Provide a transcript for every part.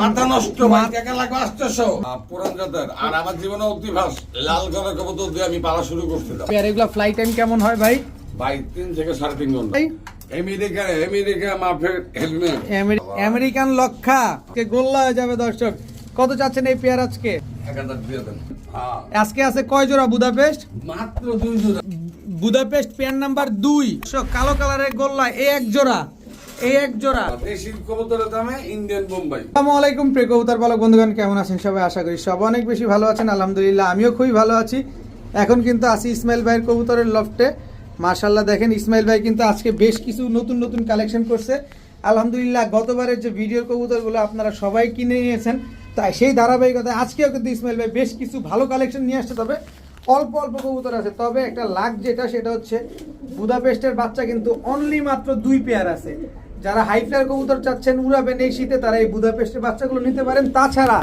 মাথা নষ্ট ভাই টাকা লাগবে আটশোশো পুরান জাতের আর আমার জীবনে অতিভাস লাল করে কবুতর দিয়ে আমি পালা শুরু করছিলাম। পেয়ার এগুলা ফ্লাই টাইম কেমন হয় ভাই? ভাই তিন থেকে সাড়ে তিন ঘণ্টা। আমেরিকা আমেরিকা মাফের হেলমেট আমেরিকান লক্ষা। কে গোল্লা হয়ে যাবে দর্শক। কত চাচ্ছেন এই পেয়ার আজকে? হ্যাঁ। আজকে আছে কয় জোড়া বুদাপেস্ট? মাত্র দুইশো বুদাপেস্ট পেয়ার নাম্বার দুই। কালো কালারের গোল্লা এই এক জোড়া। এই এক জোড়া। দেশি কবুতরের দামে ইন্ডিয়ান বোম্বাই আসসালামু আলাইকুম প্রিয় কবুতর পালক বন্ধুগণ কেমন আছেন সবাই? আশা করি সব অনেক বেশি ভালো আছেন। আলহামদুলিল্লাহ আমিও খুবই ভালো আছি। এখন কিন্তু আছি ইসমাইল ভাইয়ের কবুতরের লফটে। দেখেন ইসমাইল ভাই কিন্তু আজকে বেশ কিছু নতুন নতুন কালেকশন করছে। আলহামদুলিল্লাহ গতবারের যে ভিডিওর কবুতরগুলো আপনারা সবাই কিনে নিয়েছেন তাই সেই ধারাবাহিকতায় আজকেও কিন্তু ইসমাইল ভাই বেশ কিছু ভালো কালেকশন নিয়ে আসছে। তবে অল্প অল্প কবুতর আছে। তবে একটা লাখ যেটা সেটা হচ্ছে বুদাপেস্টের বাচ্চা কিন্তু অনলি মাত্র দুই পেয়ার আছে। যারা হাইফ্লার কবুতর চাচ্ছেন উড়াবেন এই শীতে তারা এই বুদাপেস্টের বাচ্চাগুলো নিতে পারেন। তাছাড়া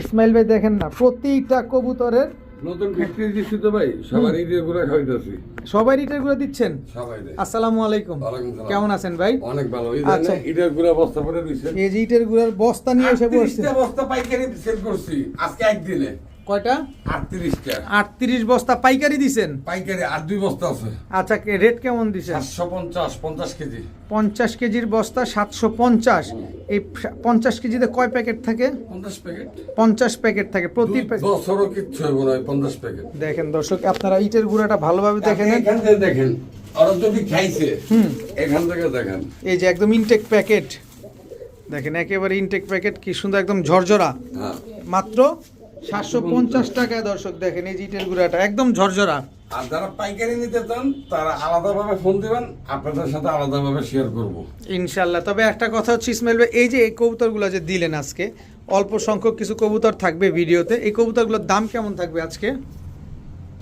ইসমাইল ভাই দেখেন না প্রতিটা কবুতরের নতুন দিচ্ছি তো ভাই সবার খাইতেছি সবাই রিটারগুলো দিচ্ছেন? সবাই। আসসালামু আলাইকুম। কেমন আছেন ভাই? অনেক ভালো। আচ্ছা। বস্তা দিচ্ছে এই যে ইটের গুড়ার বস্তা নিয়ে এসে আটত্রিশটা বস্তা পাইকারি সেল করছি আজকে একদিনে কয়টা? আটত্রিশটা। আটত্রিশ বস্তা পাইকারি দিছেন? পাইকারি আর দুই বস্তা আছে। আচ্ছা রেট কেমন সাতশো পঞ্চাশ পঞ্চাশ কেজি। পঞ্চাশ কেজির বস্তা সাতশো পঞ্চাশ। এই পঞ্চাশ কেজিতে কয় প্যাকেট থাকে? পঞ্চাশ প্যাকেট। পঞ্চাশ প্যাকেট থাকে প্রতি প্যাকেট বছরও কিচ্ছু হবে না পঞ্চাশ প্যাকেট। দেখেন দর্শক আপনারা ইটের গুঁড়াটা ভালোভাবে দেখে নেন এখান থেকে দেখেন ওরা যদি খাইছে হুম। এখান থেকে দেখেন। এই যে একদম ইনটেক প্যাকেট দেখেন একেবারে ইনটেক প্যাকেট কি সুন্দর একদম ঝরঝরা। হ্যাঁ। মাত্র সাতশো পঞ্চাশ টাকায় দর্শক দেখেন এই যে ইটের গুঁড়াটা একদম ঝরঝরা। আর যারা পাইকারি নিতে চান তারা আলাদাভাবে ফোন দিবেন আপনাদের সাথে আলাদাভাবে শেয়ার করব। ইনশাল্লাহ তবে একটা কথা হচ্ছে ইসমাইল ভাই এই যে এই কবুতরগুলো যে দিলেন আজকে অল্প সংখ্যক কিছু কবুতর থাকবে ভিডিওতে এই কবুতরগুলোর দাম কেমন থাকবে আজকে?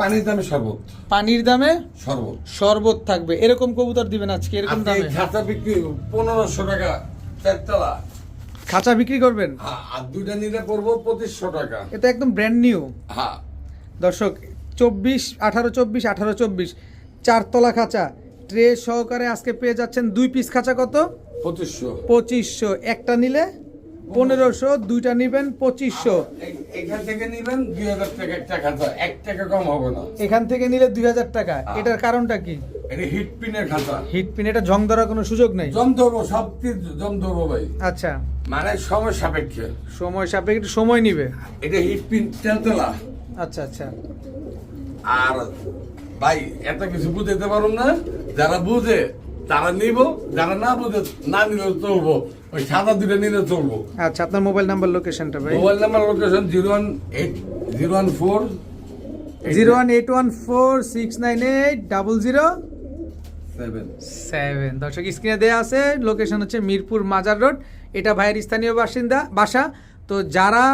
পানির দামে শরবত। পানির দামে? শরবত। শরবত থাকবে। এরকম কবুতর দিবেন আজকে এরকম দামে? খাতা বিক্রি পনেরোশো টাকা চারতলা। খাঁচা বিক্রি করবেন? হ্যাঁ, আর দুইটা নিলে পড়ব পঁচিশশো টাকা। এটা একদম ব্র্যান্ড নিউ হ্যাঁ। দর্শক চব্বিশ আঠারো চব্বিশ আঠারো চব্বিশ চারতলা খাঁচা। ট্রে সহকারে আজকে পেয়ে যাচ্ছেন দুই পিস খাঁচা কত? পঁচিশশো। পঁচিশশো। একটা নিলে পনেরোশো দুইটা নিবেন পঁচিশশো। এখান থেকে নিবেন দুই হাজার টাকা একটা খাতা এক টাকা কম হবে না। এখান থেকে নিলে দুই হাজার টাকা। এটার কারণটা কি? এটা খাতা। হিট পিন এটা জং ধরার কোনো সুযোগ নেই? ধরবো সব ধরবো ভাই। আচ্ছা। মানে সময় সাপেক্ষে। সময় সাপেক্ষে সময় নিবে। এটা হিট পিন তেলতেলা। আচ্ছা আচ্ছা। আর ভাই এত কিছু বুঝাইতে পারুন না। যারা বুঝে তারা নিব। যারা না বুঝে না নিলে চলবো। ওই সাদা দুটো নিলে চলবো। আচ্ছা আপনার মোবাইল নাম্বার লোকেশনটা ভাই। Mobile number location zero one eight zero one four. Zero one eight one four six nine eight double zero. Seven দর্শক স্ক্রিনে দেওয়া আছে লোকেশন হচ্ছে মিরপুর মাজার রোড। এটা ভাইয়ের স্থানীয় বাসিন্দা বাসা। তো যারা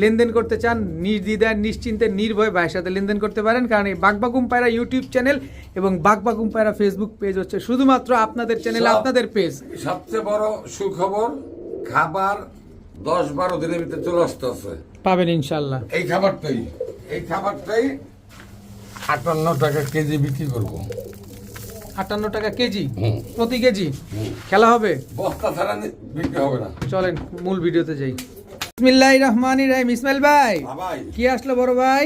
লেনদেন করতে চান নির্দ্বিধায় নিশ্চিন্তে নির্ভয় ভাইয়ের সাথে লেনদেন করতে পারেন কারণ এই বাগবাগুম পায়রা ইউটিউব চ্যানেল এবং বাগবাগুম পায়রা ফেসবুক পেজ হচ্ছে শুধুমাত্র আপনাদের চ্যানেল আপনাদের পেজ সবচেয়ে বড় সুখবর খাবার দশ বারো দিনের ভিতরে চলে আসতে আছে পাবেন ইনশাল্লাহ এই খাবারটাই এই খাবারটাই আটান্ন টাকা কেজি বিক্রি করব। আটান্ন টাকা কেজি প্রতি কেজি। খেলা হবে? বস্তা ছাড়া বিক্রি হবে না। চলেন মূল ভিডিওতে যাই। বিসমিল্লাহ রহমানি রাহিম। ইসমাইল ভাই ভাই। কি আসলো বড় ভাই?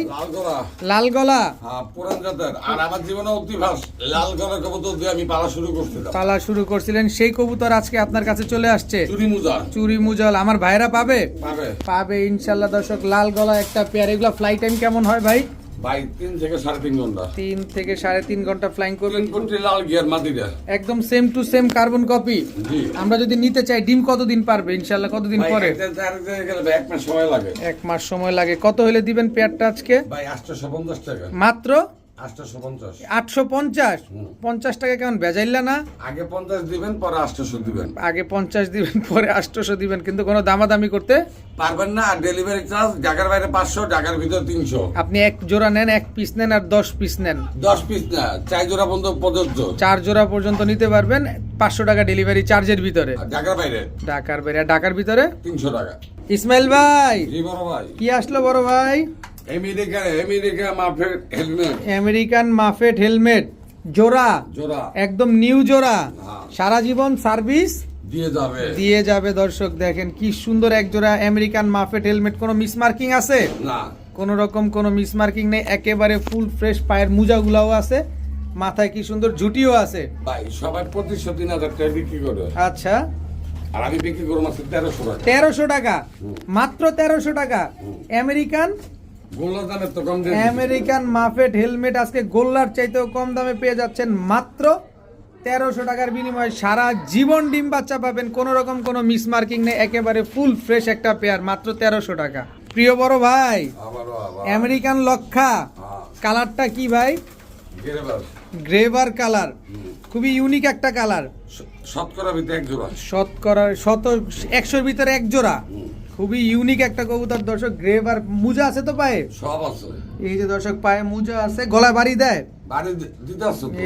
লাল গলা হ্যাঁ পুরান জাতের। আর আমার জীবনে অতিভাস লাল গলা কবুতর দিয়ে আমি পালা শুরু করছিলাম। পালা শুরু করছিলেন সেই কবুতর আজকে আপনার কাছে চলে আসছে। চুরি মুজা চুরি মুজল। আমার ভাইরা পাবে? পাবে। পাবে ইনশাল্লাহ দর্শক লাল গলা একটা পেয়ার এগুলো ফ্লাই টাইম কেমন হয় ভাই? ভাই তিন থেকে সাড়ে তিন ঘণ্টা। তিন থেকে সাড়ে তিন ঘণ্টা ফ্লাইং করবেন। তিন লাল গিয়ার মাটিটা একদম same to same carbon copy আমরা যদি নিতে চাই ডিম কতদিন পারবে? ইনশাল্লাহ কতদিন পরে? এক মাস সময় লাগে। এক মাস সময় লাগে। কত হলে দিবেন পেয়ারটা আজকে? ভাই আটশোশো পঞ্চাশ টাকা। মাত্র? আটশো পঞ্চাশ। পঞ্চাশ? টাকা কেমন? বেজাইলা না? আগে পঞ্চাশ দিবেন পরে আটশোশো দিবেন। আগে পঞ্চাশ দিবেন পরে আটশোশো দিবেন কিন্তু কোনো দামাদামি করতে পারবেন না আর ডেলিভারি চার্জ ঢাকার বাইরে পাঁচশো ঢাকার ভিতর তিনশো। আপনি এক জোড়া নেন এক পিস নেন আর দশ পিস নেন। দশ পিস না চার জোড়া বন্ধ প্রযোজ্য। চার জোড়া পর্যন্ত নিতে পারবেন পাঁচশো টাকা ডেলিভারি চার্জের ভিতরে। আর ঢাকার বাইরে? ঢাকার ভিতরে? তিনশো টাকা। ইসমাইল ভাই। কি আসলো বড় ভাই? America helmet. আমেরিকান মাফেট হেলমেট। জোড়া। জোড়া। একদম নিউ জোড়া। হ্যাঁ। সারা জীবন সার্ভিস দিয়ে যাবে। দিয়ে যাবে দর্শক দেখেন কি সুন্দর এক জোড়া আমেরিকান মাফেট হেলমেট। কোনো মিসমার্কিং আছে? না। কোনো রকম কোনো মিসমার্কিং নেই। একেবারে ফুল ফ্রেশ পায়ের মোজাগুলাও আছে। মাথায় কি সুন্দর ঝুটিও আছে। ভাই সবাই পঁচিশশো তিন হাজার টাকা বিক্রি করে আচ্ছা। আর আমি বিক্রি করব মাত্র তেরোশো টাকা। তেরোশো টাকা? মাত্র তেরোশো টাকা? আমেরিকান আমেরিকান মাফেট হেলমেট আজকে গোল্লার চাইতেও কম দামে পেয়ে যাচ্ছেন মাত্র তেরোশো টাকার বিনিময়ে সারা জীবন ডিম বাচ্চা পাবেন। কোনো রকম কোনো মিসমার্কিং নেই একেবারে ফুল ফ্রেশ একটা পেয়ার মাত্র তেরোশো টাকা। প্রিয় বড় ভাই আমেরিকান লক্ষা হ্যাঁ, কালারটা কি ভাই? গ্রেভার। কালার খুবই ইউনিক একটা কালার। শতকরা ভিতরে এক জোড়া। শতকরা শত একশোর ভিতরে এক জোড়া। খুবই ইউনিক একটা কবুতর দর্শক গ্রেভার মুজা আছে তো পায়ে? সব আছে। এই যে দর্শক পায়ে মুজা আছে গলায় বাড়ি দেয়?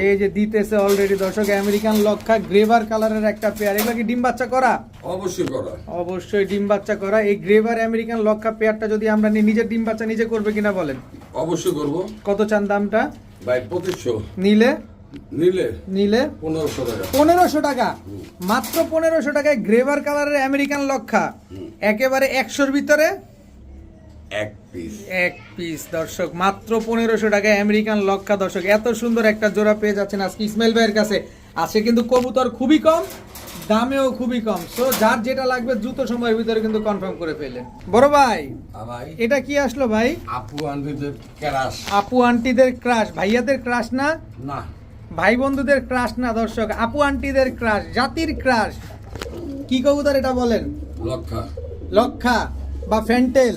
এই যে দিতেছে অলরেডি দর্শক আমেরিকান লক্ষা গ্রেভার কালারের একটা পেয়ার এগুলো কি ডিম বাচ্চা করা? অবশ্যই করা। অবশ্যই ডিম বাচ্চা করা। এই গ্রেভার আমেরিকান লক্ষা পেয়ারটা যদি আমরা নিই নিজের ডিম বাচ্চা নিজে করবে কিনা বলেন? অবশ্যই করব। কত চান দামটা? ভাই পঁচিশশো। নিলে? নিলে? নিলে? পনেরোশো টাকা। পনেরোশো টাকা। মাত্র পনেরোশো টাকায় গ্রেভার কালারের আমেরিকান লক্ষা। একেবারে একশোর ভিতরে? এক পিস এক পিস দর্শক মাত্র পনেরোশো টাকায় আমেরিকান লক্ষা দর্শক এত সুন্দর একটা জোড়া পেয়ে যাচ্ছেন আজকে ইসমাইল ভাইয়ের কাছে। আছে কিন্তু কবুতর খুবই কম দামেও খুবই কম। সো যার যেটা লাগবে দ্রুত সময়ের ভিতরে কিন্তু কনফার্ম করে ফেলেন বড় ভাই ভাই। এটা কি আসলো ভাই? আপু আন্টিদের ক্যারাস আপু আন্টিদের ক্রাশ ভাইয়াদের ক্রাশ না? না। ভাই বন্ধুদের ক্রাশ না দর্শক আপু আন্টিদের ক্রাশ জাতির ক্রাশ কি কবুতর এটা বলেন? লক্ষা। লক্ষা বা ফ্যান্টেল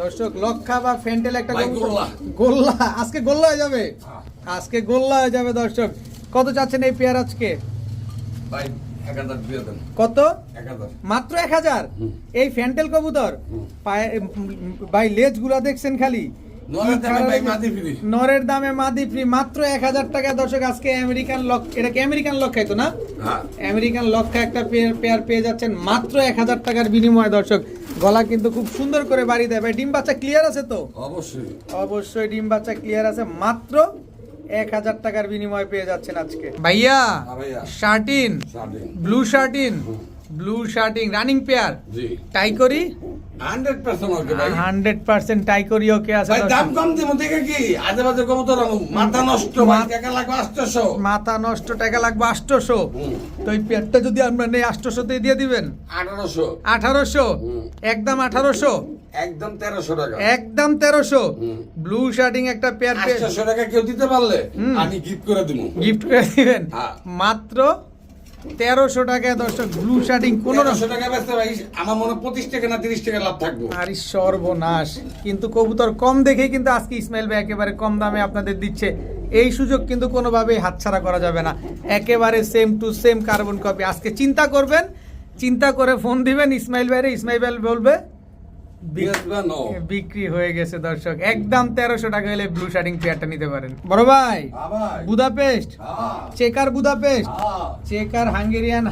দর্শক লক্ষা বা ফ্যান্টেল একটা গোল্লা। আজকে গোল্লা হয়ে যাবে। আজকে গোল্লা হয়ে যাবে দর্শক। কত চাচ্ছেন এই পেয়ার আজকে? কত? মাত্র এক হাজার? এই ফ্যান্টেল কবুতর? পায়ে ভাই লেজগুলা দেখছেন খালি। নরের দামে মাদি ফ্রি। মাত্র এক হাজার টাকা দর্শক আজকে আমেরিকান লক এটা কি আমেরিকান লক্ষাই তো না? হ্যাঁ। আমেরিকান লক্ষা একটা পেয়ার পেয়ে যাচ্ছেন মাত্র এক হাজার টাকার বিনিময়ে দর্শক। গলা কিন্তু খুব সুন্দর করে বাড়ি দেয়। ভাই ডিম বাচ্চা ক্লিয়ার আছে তো? অবশ্যই। অবশ্যই ডিম বাচ্চা ক্লিয়ার আছে। মাত্র এক হাজার টাকার বিনিময়ে পেয়ে যাচ্ছেন আজকে। ভাইয়া হ্যাঁ satin. Blue satin. Blue শার্টিং running pair টাই করি? হান্ড্রেড পার্সেন্ট ওকে আছে দাম কম দিব দেখে কি? আজে বাজে কবুতর আনো মাথা নষ্ট টাকা লাগবে মাথা নষ্ট টাকা লাগবে তো এই যদি আমরা নেই দিয়ে দিবেন? আঠারোশো। আঠারোশো? একদম আঠারোশো? একদম তেরোশো টাকা। একদম তেরোশো? ব্লু শার্টিং একটা পেয়ার টাকা কেউ দিতে পারলে আমি গিফট করে দিব গিফট করে দিবেন। হ্যাঁ। মাত্র তেরোশো টাকায় দর্শক ব্লু শার্টিং পনেরোশো টাকা ব্যস্ত ভাই আমার মনে পঁচিশ টাকা না তিরিশ টাকা লাভ থাকব। আরে সর্বনাশ। কিন্তু কবুতর কম দেখে কিন্তু আজকে ইসমাইল ভাই একেবারে কম দামে আপনাদের দিচ্ছে। এই সুযোগ কিন্তু কোনোভাবেই হাতছাড়া করা যাবে না। একেবারে same to same carbon copy আজকে চিন্তা করবেন চিন্তা করে ফোন দিবেন ইসমাইল ভাইরে ইসমাইল ভাই বলবে। বিক্রি হয়ে গেছে দর্শক। একদম তেরোশো টাকা হলে ব্লু শার্টিং পেয়ারটা নিতে পারেন। বড় ভাই বুদাপেস্ট। হ্যাঁ। Checker Budapest. হ্যাঁ। Checker Hungarian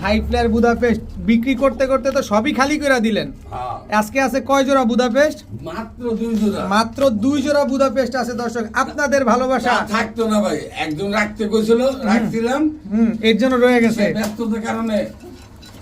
Budapest. বিক্রি করতে করতে তো সবই খালি করে দিলেন। হ্যাঁ। আজকে আছে কয় জোড়া বুদাপেস্ট? মাত্র দুই জোড়া। মাত্র দুই জোড়া বুদাপেস্ট আছে দর্শক। আপনাদের ভালোবাসা। থাকতো না ভাই। একজন রাখতে কইছিল রাখছিলাম। হুম এর জন্য রয়ে গেছে। ব্যস্ততার কারণে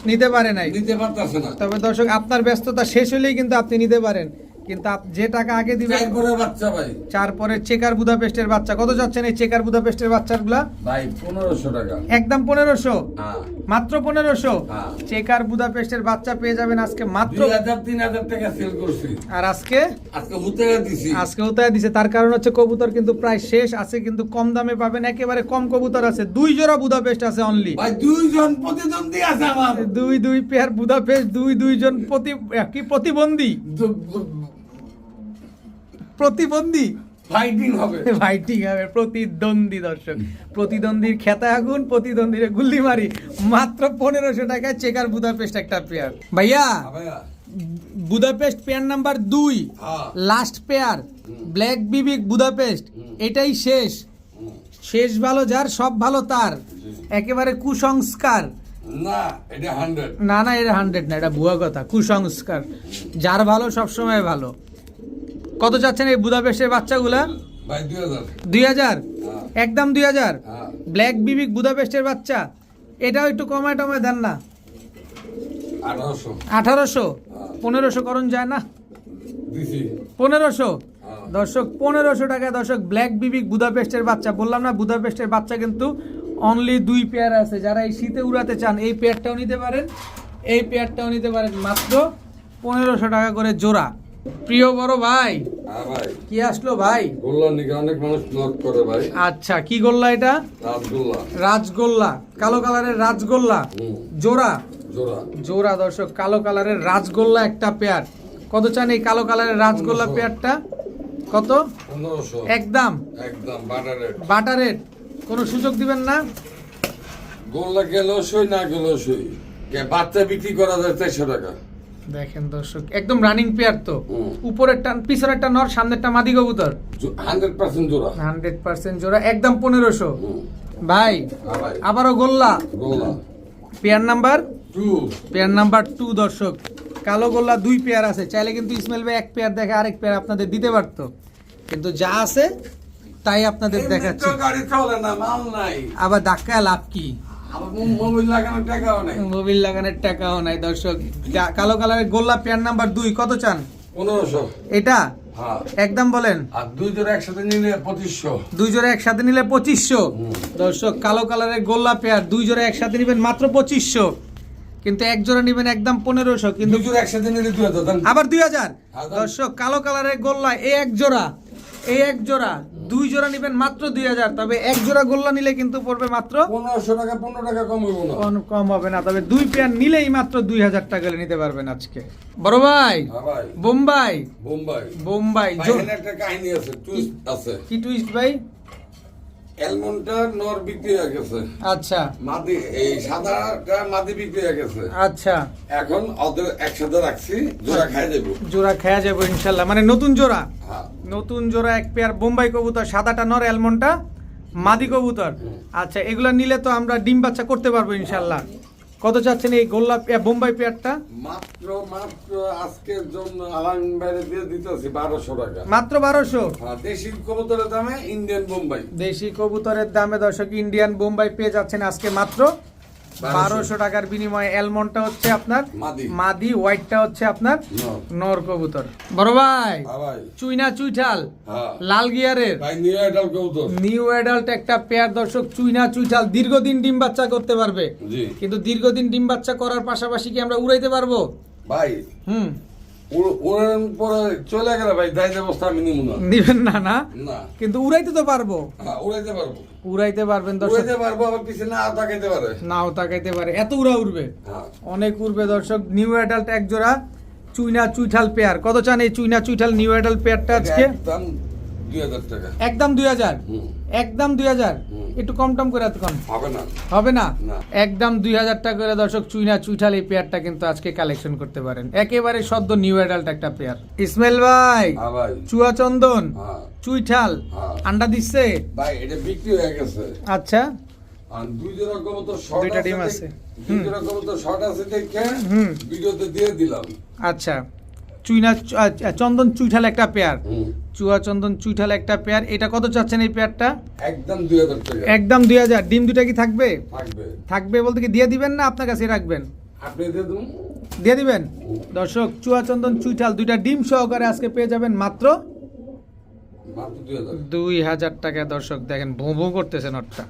নিতে পারে নাই। দিতে পারতাছে না। তবে দর্শক আপনার ব্যস্ততা শেষ হলেই কিন্তু আপনি নিতে পারেন। কিন্তু যে টাকা আগে দিবেন তারপরে বাচ্চা ভাই। চার পরে চেকার বুদাপেস্টের বাচ্চা। কত যাচ্ছেন এই চেকার বুদাপেস্টের বাচ্চাগুলা? ভাই পনেরোশো টাকা। একদম পনেরোশো? হ্যাঁ। মাত্র পনেরোশো? হ্যাঁ। চেকার বুদাপেস্টের বাচ্চা পেয়ে যাবেন আজকে মাত্র দুই হাজার তিন হাজার টাকা সেল করছি। আর আজকে আজকে হুতে দিছি। আজকে উতায় দিছে। তার কারণ হচ্ছে কবুতর কিন্তু প্রায় শেষ আছে কিন্তু কম দামে পাবেন। একেবারে কম কবুতর আছে। দুই জোড়া বুদাপেস্ট আছে অনলি ভাই দুইজন প্রতিদ্বন্দ্বী আছে আমার। দুই দুই পেয়ার বুদাপেস্ট দুই দুইজন প্রতি কি প্রতিবন্ধী? প্রতিবন্ধী। ফাইটিং হবে। ঠিক আছে প্রতিদ্বন্দ্বী দর্শক। প্রতিদ্বন্দ্বীর খেতা আগুন প্রতিদ্বন্দ্বীর গুল্লি মারি। মাত্র পনেরোশো টাকায় চেকার বুদাপেস্ট একটা পেয়ার ভাইয়া হ্যাঁ বুদাপেস্ট পেয়ার নাম্বার দুই। লাস্ট পেয়ার ব্ল্যাক বিবিক বুদাপেস্ট এটাই শেষ। শেষ ভালো যার সব ভালো তার। একেবারে কুসংস্কার। না না না এটা হান্ড্রেড না এটা ভুয়া কথা। কুসংস্কার। যার ভালো সবসময় ভালো। কত চাচ্ছেন এই বুদাপেস্টের বাচ্চাগুলা? দুই হাজার। হ্যাঁ। একদম দুই হাজার? হ্যাঁ। ব্ল্যাক বিবিক বুদাপেস্টের বাচ্চা। এটাও একটু কমায় টমায় দেন না। আঠারোশো। আঠারোশো? পনেরোশো করণ যায় না? পনেরোশো? হ্যাঁ। দর্শক পনেরোশো টাকা দর্শক ব্ল্যাক বিবিক বুদাপেস্টের বাচ্চা। বললাম না বুদাপেস্টের বাচ্চা কিন্তু অনলি দুই পেয়ার আছে। যারা এই শীতে উড়াতে চান এই পেয়ারটাও নিতে পারেন। এই পেয়ারটাও নিতে পারেন মাত্র পনেরোশো টাকা করে জোড়া। প্রিয় বড় ভাই। হ্যাঁ কি আসলো ভাই? নিকে অনেক মানুষ নক করে ভাই। আচ্ছা কি গোল্লা এটা? রাসগোল্লা রাজগোল্লা কালো কালারের রাজগোল্লা। জোড়া? জোড়া। জোড়া দর্শক কালো কালারের রাজগোল্লা একটা পেয়ার। কত চান এই কালো কালারের রাজগোল্লা। পেয়ারটা? কত? একদম। একদম বাটার রেট বাটার রেট কোনো সুযোগ দিবেন না? গোল্লা গেলেও সই না গেলেও সই। বাচ্চা বিক্রি করা যায় চারশো টাকা। দেখেন দর্শক একদম রানিং পেয়ার তো। হুম। উপরেরটা পিছনেরটা নর সামনেরটা মাদি কবুতর। হান্ড্রেড পার্সেন্ট জোড়া। হান্ড্রেড পার্সেন্ট জোড়া একদম পনেরোশো। হুম। ভাই হ্যাঁ আবারও গোল্লা। গোল্লা। Pair number? Two pair number two দর্শক। কালো গোল্লা দুই পেয়ার আছে চাইলে কিন্তু ইসমাইল ভাই এক পেয়ার দেখে আরেক পেয়ার আপনাদের দিতে পারতো। কিন্তু যা আছে তাই আপনাদের দেখাচ্ছি। গাড়ি চলে না মাল নাই। আবার ধাক্কায় লাভ কি? আবার লাগানোর টাকাও নাই। মোবিল লাগানোর টাকাও নাই দর্শক। কালো কালারের গোল্লা পেয়ার নাম্বার দুই কত চান? পনেরোশো। এটা? হ্যাঁ। একদম বলেন। আর দুই জোড়া একসাথে নিলে পঁচিশশো। দুই জোড়া একসাথে নিলে পঁচিশশো। দর্শক কালো কালারের গোল্লা পেয়ার দুই জোড়া একসাথে নিবেন মাত্র পঁচিশশো। কিন্তু এক জোড়া নিবেন একদম পনেরোশো কিন্তু একসাথে নিলে দুই হাজার আবার দুই হাজার। হাজার। দর্শক কালো কালারের গোল্লা এই এক জোড়া এই এক জোড়া দুই জোড়া নিবেন মাত্র দুই হাজার তবে এক জোড়া গোল্লা নিলে কিন্তু পড়বে মাত্র পনেরোশো টাকা পনেরো টাকা কম হইব না। কম- হবে না তবে দুই পেয়ার নিলেই মাত্র দুই হাজার টাকা নিতে পারবেন আজকে। বড় ভাই হ্যাঁ বোম্বাই বোম্বাই। বোম্বাই একটা কাহিনী আছে টুইস্ট আছে। কি টুইস্ট ভাই? অ্যালমন্ডটা নর বিক্রি হয়ে গেছে। আচ্ছা। মাদি এই সাদাটা মাদি বিক্রি হয়ে গেছে। আচ্ছা। এখন ওদের একসাথে রাখছি জোড়া খাই যাব জোড়া খেয়া যাব ইনশাল্লাহ। মানে নতুন জোড়া? হ্যাঁ। নতুন জোড়া এক পেয়ার বোম্বাই কবুতর সাদাটা নর অ্যালমন্ডটা মাদি কবুতর। আচ্ছা এগুলা নিলে তো আমরা ডিম বাচ্চা করতে পারব ইনশাল্লাহ। কত চাচ্ছেন এই গোল্লা বোম্বাই পেয়ারটা? মাত্র মাত্র আজকের জন্য আলামিন বাইরে দিয়ে দিতেছি বারোশো টাকা। মাত্র বারোশো? হ্যাঁ, দেশি কবুতরের দামে ইন্ডিয়ান বোম্বাই দেশি কবুতরের দামে দর্শক ইন্ডিয়ান বোম্বাই পেয়ে যাচ্ছেন আজকে মাত্র বারোশো। টাকার বিনিময়ে অ্যালমন্ডটা হচ্ছে আপনার মাদি। হোয়াইটটা হচ্ছে আপনার নর। কবুতর। বড় ভাই হ্যাঁ চুইনা চুইঠাল হ্যাঁ। লাল গিয়ারের। নিউ অ্যাডাল্ট একটা পেয়ার দর্শক চুইনা চুইঠাল দীর্ঘদিন ডিম বাচ্চা করতে পারবে। কিন্তু দীর্ঘদিন ডিম বাচ্চা করার পাশাপাশি কি আমরা উড়াইতে পারব? ভাই হুম। উড়ান পরে চলে গেলে ভাই দায় ব্যবস্থা আমি নিব না। নিবেন না কিন্তু উড়াইতে তো পারব। হ্যাঁ উড়াইতে পারব। উড়াইতে পারবেন দর্শক। উড়াইতে পারব আবার পিছনে না তাকাইতে পারে। নাও তাকাইতে পারে। এত উড়া উড়বে। হ্যাঁ। অনেক উড়বে দর্শক। নিউ অ্যাডাল্ট এক জোড়া চুইনা চুইঠাল পেয়ার। কত চান এই চুইনা চুইঠাল নিউ অ্যাডাল্ট পেয়ারটা আজকে? একদম দুই হাজার টাকা। একদম দুই হাজার? একদম দুই হাজার। একটু কম টম করে এত কম? হবে না। হবে না। একদম দুই হাজার টাকা করে দর্শক চুইনা চুইঠাল এই পেয়ারটা কিন্তু আজকে কালেকশন করতে পারেন। একেবারে সদ্য নিউ অ্যাডাল্ট একটা পেয়ার। ইসমাইল ভাই হ্যাঁ চুয়া চন্দন হ্যাঁ। চুইঠাল হ্যাঁ। আন্ডা দিচ্ছে? ভাই এটা বিক্রি হয়ে গেছে। আচ্ছা। আর দুই জোড়া কবুতর শর্ট দুইটা ডিম আছে আছে। দুই জোড়া কবুতর শর্ট আছে দেখে ভিডিওতে দিয়ে দিলাম। আচ্ছা। চুইনা চন্দন চুইঠাল একটা পেয়ার চুয়া চন্দন চুইঠাল একটা পেয়ার এটা কত চাচ্ছেন এই পেয়ারটা একদম দুই হাজার একদম দুই হাজার। ডিম দুটা কি থাকবে? থাকবে। বলতে কি দিয়ে দিবেন না আপনার কাছে রাখবেন? দিয়ে দিবেন? দর্শক চুয়া চন্দন চুইঠাল দুইটা ডিম সহকারে আজকে পেয়ে যাবেন মাত্র মাত্র দুই হাজার টাকা। দর্শক দেখেন ভো ভো করতেছে নটটা।